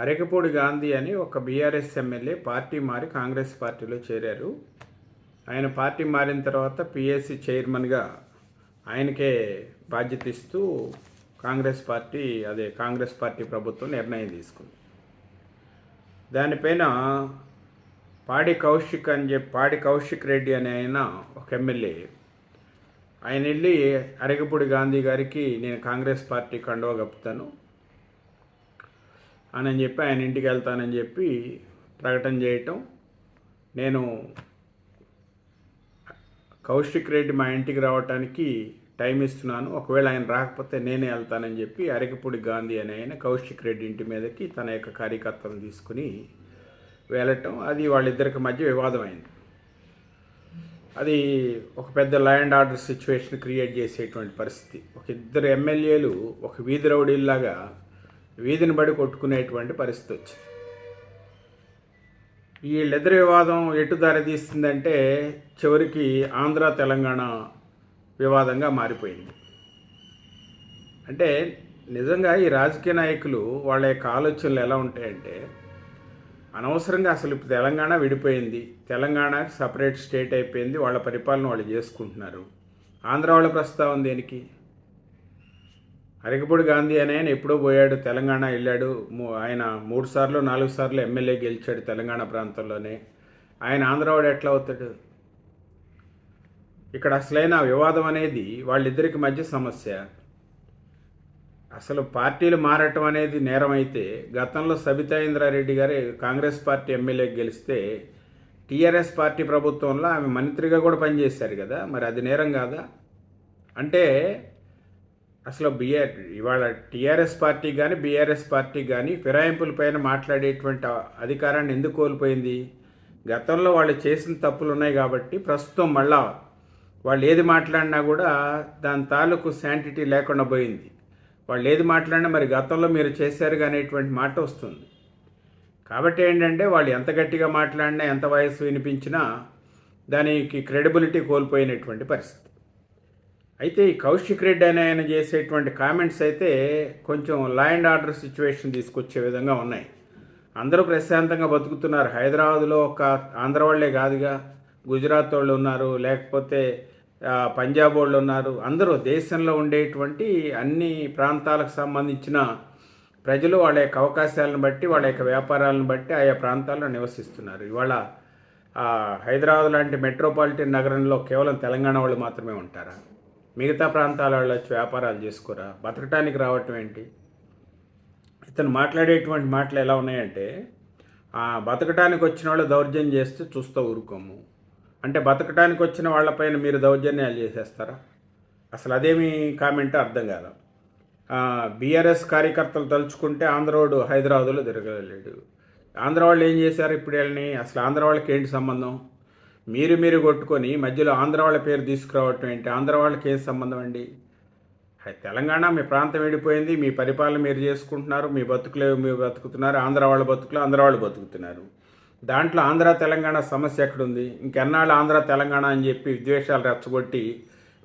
అరకపూడి గాంధీ అని ఒక BRS MLA party మారి కాంగ్రెస్ పార్టీలో చేరారు. ఆయన పార్టీ మారిన తర్వాత పిఎస్సి చైర్మన్గా ఆయనకే బాధ్యత ఇస్తూ కాంగ్రెస్ పార్టీ అదే కాంగ్రెస్ పార్టీ ప్రభుత్వం నిర్ణయం తీసుకుంది. దానిపైన పాడి కౌశిక్ అని చెప్పి పాడి కౌశిక్ రెడ్డి అనే ఆయన ఒక ఎమ్మెల్యే. ఆయన వెళ్ళి అరగపూడి గాంధీ గారికి నేను కాంగ్రెస్ పార్టీ కండువా కప్పుతాను. అని చెప్పి ఆయన ఇంటికి వెళ్తానని చెప్పి ప్రకటన చేయటం. నేను కౌశిక్ రెడ్డి మా ఇంటికి రావటానికి టైం ఇస్తున్నాను. ఒకవేళ ఆయన రాకపోతే నేనే వెళ్తానని చెప్పి అరకపూడి గాంధీ అనే ఆయన కౌశిక్ రెడ్డి ఇంటి మీదకి తన యొక్క కార్యకర్తలను తీసుకుని వెళ్ళటం. అది వాళ్ళిద్దరికి మధ్య వివాదం అయింది. అది ఒక పెద్ద ల్యాండ్ ఆర్డర్ సిచ్యువేషన్ క్రియేట్ చేసేటువంటి పరిస్థితి. ఒక ఇద్దరు ఎమ్మెల్యేలు ఒక వీధి రౌడీల్లాగా వీధిని బడి కొట్టుకునేటువంటి పరిస్థితి వచ్చింది. వీళ్ళిద్దరి వివాదం ఎటు దారితీస్తుందంటే చివరికి ఆంధ్ర తెలంగాణ వివాదంగా మారిపోయింది. అంటే నిజంగా ఈ రాజకీయ నాయకులు వాళ్ళ యొక్క ఆలోచనలు ఎలా ఉంటాయంటే అనవసరంగా అసలు ఇప్పుడు తెలంగాణ విడిపోయింది తెలంగాణ సపరేట్ స్టేట్ అయిపోయింది వాళ్ళ పరిపాలన వాళ్ళు చేసుకుంటున్నారు. ఆంధ్ర వాళ్ళ ప్రస్తావన దేనికి? అరకపూడి గాంధీ అని ఆయన ఎప్పుడో పోయాడు తెలంగాణ వెళ్ళాడు. ఆయన మూడు సార్లు నాలుగు సార్లు ఎమ్మెల్యే గెలిచాడు తెలంగాణ ప్రాంతంలోనే. ఆయన ఆంధ్రవాడు ఎట్లా అవుతాడు? ఇక్కడ అసలైన వివాదం అనేది వాళ్ళిద్దరికి మధ్య సమస్య. అసలు పార్టీలు మారటం అనేది నేరం అయితే గతంలో సబితా ఇంద్రారెడ్డి గారు కాంగ్రెస్ పార్టీ ఎమ్మెల్యే గెలిస్తే టీఆర్ఎస్ పార్టీ ప్రభుత్వంలో ఆమె మంత్రిగా కూడా పనిచేశారు కదా. మరి అది నేరం కాదా? అంటే అసలు బిఆర్ ఇవాళ టీఆర్ఎస్ పార్టీ కానీ బీఆర్ఎస్ పార్టీ కానీ ఫిరాయింపుల పైన మాట్లాడేటువంటి అధికారాన్ని ఎందుకు కోల్పోయింది? గతంలో వాళ్ళు చేసిన తప్పులు ఉన్నాయి కాబట్టి ప్రస్తుతం మళ్ళా వాళ్ళు ఏది మాట్లాడినా కూడా దాని తాలూకు శాంటిటీ లేకుండా పోయింది. వాళ్ళు ఏది మాట్లాడినా మరి గతంలో మీరు చేశారు అనేటువంటి మాట వస్తుంది. కాబట్టి ఏంటంటే వాళ్ళు ఎంత గట్టిగా మాట్లాడినా ఎంత వయసు వినిపించినా దానికి క్రెడిబిలిటీ కోల్పోయినటువంటి పరిస్థితి. అయితే ఈ కౌశిక్ రెడ్డి అనే ఆయన చేసేటువంటి కామెంట్స్ అయితే కొంచెం లా అండ్ ఆర్డర్ సిచ్యువేషన్ తీసుకొచ్చే విధంగా ఉన్నాయి. అందరూ ప్రశాంతంగా బతుకుతున్నారు. హైదరాబాద్లో ఒక ఆంధ్ర వాళ్ళే కాదుగా. గుజరాత్ వాళ్ళు ఉన్నారు. లేకపోతే పంజాబ్ వాళ్ళు ఉన్నారు. అందరూ దేశంలో ఉండేటువంటి అన్ని ప్రాంతాలకు సంబంధించిన ప్రజలు వాళ్ళ యొక్క అవకాశాలను బట్టి వాళ్ళ యొక్క వ్యాపారాలను బట్టి ఆయా ప్రాంతాల్లో నివసిస్తున్నారు. ఇవాళ హైదరాబాద్ లాంటి మెట్రోపాలిటన్ నగరంలో కేవలం తెలంగాణ వాళ్ళు మాత్రమే ఉంటారా? మిగతా ప్రాంతాల వాళ్ళు వచ్చి వ్యాపారాలు చేసుకోరా? బతకటానికి రావటం ఏంటి? ఇతను మాట్లాడేటువంటి మాటలు ఎలా ఉన్నాయంటే ఆ, బతకటానికి వచ్చిన వాళ్ళు దౌర్జన్యం చేస్తే చూస్తూ ఊరుకోము. అంటే బతకటానికి వచ్చిన వాళ్ళపైన మీరు దౌర్జన్యాలు చేసేస్తారా? అసలు అదేమి కామెంట్ అర్థం కాదు. బీఆర్ఎస్ కార్యకర్తలు తలుచుకుంటే ఆంధ్రోడు హైదరాబాద్లో తిరగలేడు. ఆంధ్ర వాళ్ళు ఏం చేశారు ఇప్పుడు వీళ్ళని? అసలు ఆంధ్ర వాళ్ళకి ఏంటి సంబంధం? మీరు మీరు కొట్టుకొని మధ్యలో ఆంధ్ర వాళ్ళ పేరు తీసుకురావటం ఏంటి? ఆంధ్ర వాళ్ళకి ఏం సంబంధం అండి? తెలంగాణ మీ ప్రాంతం విడిపోయింది మీ పరిపాలన మీరు చేసుకుంటున్నారు మీ బతుకులే మీరు బతుకుతున్నారు ఆంధ్ర వాళ్ళ బతుకులు ఆంధ్ర వాళ్ళు బతుకుతున్నారు. దాంట్లో ఆంధ్ర తెలంగాణ సమస్య ఎక్కడుంది? ఇంకెన్నాళ్ళు ఆంధ్ర తెలంగాణ అని చెప్పి విద్వేషాలు రెచ్చగొట్టి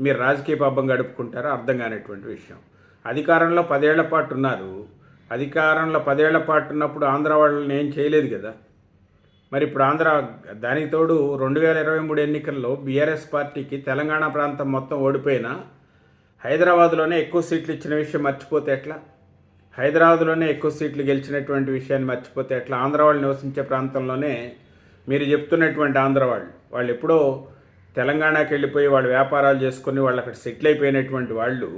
మీరు రాజకీయ పబ్బం గడుపుకుంటారో? అర్థం కానిటువంటి విషయం. అధికారంలో పదేళ్ళ పాటు ఉన్నారు. అధికారంలో పదేళ్ళ పాటు ఉన్నప్పుడు ఆంధ్ర వాళ్ళని ఏం చేయలేదు కదా? మరి ఇప్పుడు ఆంధ్ర దానికి తోడు రెండు వేల ఇరవై మూడు ఎన్నికల్లో బీఆర్ఎస్ పార్టీకి తెలంగాణ ప్రాంతం మొత్తం ఓడిపోయినా హైదరాబాద్లోనే ఎక్కువ సీట్లు ఇచ్చిన విషయం మర్చిపోతే ఎట్లా? హైదరాబాద్లోనే ఎక్కువ సీట్లు గెలిచినటువంటి విషయాన్ని మర్చిపోతే ఎట్లా? ఆంధ్ర వాళ్ళు నివసించే ప్రాంతంలోనే మీరు చెప్తున్నటువంటి ఆంధ్ర వాళ్ళు వాళ్ళు ఎప్పుడో తెలంగాణకి వెళ్ళిపోయి వాళ్ళు వ్యాపారాలు చేసుకొని వాళ్ళు అక్కడ సెటిల్ అయిపోయినటువంటి వాళ్ళు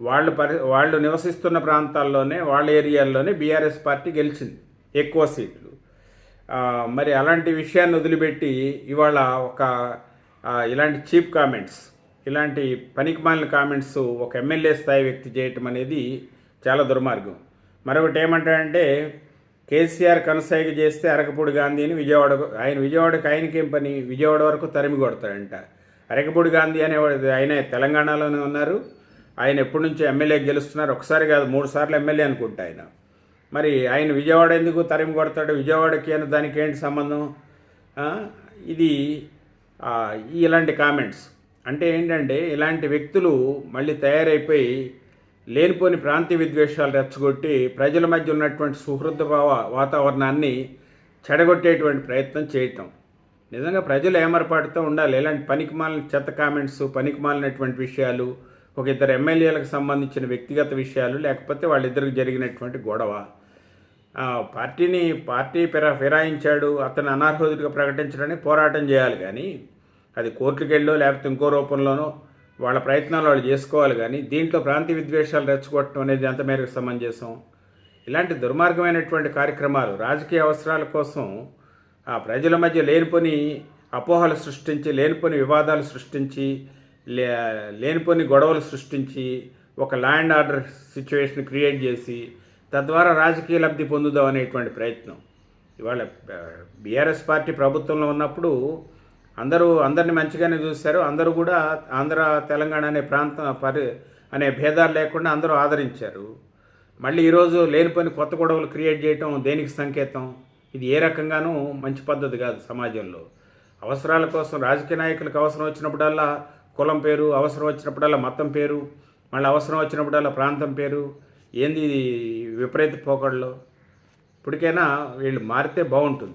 వాళ్ళు పరి వాళ్ళు నివసిస్తున్న ప్రాంతాల్లోనే వాళ్ళ ఏరియాల్లోనే బీఆర్ఎస్ పార్టీ గెలిచింది ఎక్కువ సీట్లు. మరి అలాంటి విషయాన్ని వదిలిపెట్టి ఇవాళ ఒక ఇలాంటి చీప్ కామెంట్స్ ఇలాంటి పనికిమాలిన కామెంట్స్ ఒక ఎమ్మెల్యే స్థాయి వ్యక్తి చేయటం అనేది చాలా దుర్మార్గం. మరొకటి ఏమంటాడంటే కేసీఆర్ కనసాగి చేస్తే అరకపూడి గాంధీని విజయవాడ ఆయన విజయవాడకు ఆయనకేం పని? విజయవాడ వరకు తరిమి కొడతాడంట. అరకపూడి గాంధీ అనేవాడు ఆయన తెలంగాణలోనే ఉన్నారు. ఆయన ఎప్పటి నుంచో ఎమ్మెల్యే గెలుస్తున్నారు. ఒకసారి కాదు మూడు సార్లు ఎమ్మెల్యే అనుకుంటా ఆయన. మరి ఆయన విజయవాడ ఎందుకు తరిమి కొడతాడు? విజయవాడకి అని దానికి ఏంటి సంబంధం? ఇది ఇలాంటి కామెంట్స్. అంటే ఏంటంటే ఇలాంటి వ్యక్తులు మళ్ళీ తయారైపోయి లేనిపోని ప్రాంతీయ విద్వేషాలు రెచ్చగొట్టి ప్రజల మధ్య ఉన్నటువంటి సుహృద భావ వాతావరణాన్ని చెడగొట్టేటువంటి ప్రయత్నం చేయటం. నిజంగా ప్రజలు ఏమరపాటుతో ఉండాలి? ఇలాంటి పనికిమాలిన చెత్త కామెంట్స్ పనికిమాలినటువంటి విషయాలు ఒక ఇద్దరు ఎమ్మెల్యేలకు సంబంధించిన వ్యక్తిగత విషయాలు లేకపోతే వాళ్ళిద్దరికి జరిగినటువంటి గొడవ. పార్టీని పార్టీ ఫిరా ఫిరాయించాడు అతను అనర్హుడిగా ప్రకటించడానికి పోరాటం చేయాలి కానీ అది కోర్టుకు వెళ్ళో లేకపోతే ఇంకో రూపంలోనో వాళ్ళ ప్రయత్నాలు వాళ్ళు చేసుకోవాలి కానీ దీంట్లో ప్రాంతీయ విద్వేషాలు రెచ్చగొట్టడం అనేది ఎంత మేరకు సమంజసం? ఇలాంటి దుర్మార్గమైనటువంటి కార్యక్రమాలు రాజకీయ అవసరాల కోసం ఆ ప్రజల మధ్య లేనిపోని అపోహలు సృష్టించి లేనిపోని వివాదాలు సృష్టించి లే లేనిపోని గొడవలు సృష్టించి ఒక ల్యాండ్ ఆర్డర్ సిచ్యువేషన్ క్రియేట్ చేసి తద్వారా రాజకీయ లబ్ధి పొందుదాం అనేటువంటి ప్రయత్నం. ఇవాళ బీఆర్ఎస్ పార్టీ ప్రభుత్వంలో ఉన్నప్పుడు అందరూ అందరిని మంచిగానే చూశారు. అందరూ కూడా ఆంధ్ర తెలంగాణ అనే ప్రాంతం పరి అనే భేదాలు లేకుండా అందరూ ఆదరించారు. మళ్ళీ ఈరోజు లేనిపోని కొత్త గొడవలు క్రియేట్ చేయటం దేనికి సంకేతం? ఇది ఏ రకంగానూ మంచి పద్ధతి కాదు సమాజంలో. అవసరాల కోసం రాజకీయ నాయకులకు అవసరం వచ్చినప్పుడల్లా కులం పేరు అవసరం వచ్చినప్పుడల్లా మతం పేరు మళ్ళీ అవసరం వచ్చినప్పుడల్లా ప్రాంతం పేరు ఏంది విపరీత పోకడలో? ఇప్పటికైనా వీళ్ళు మారితే బాగుంటుంది.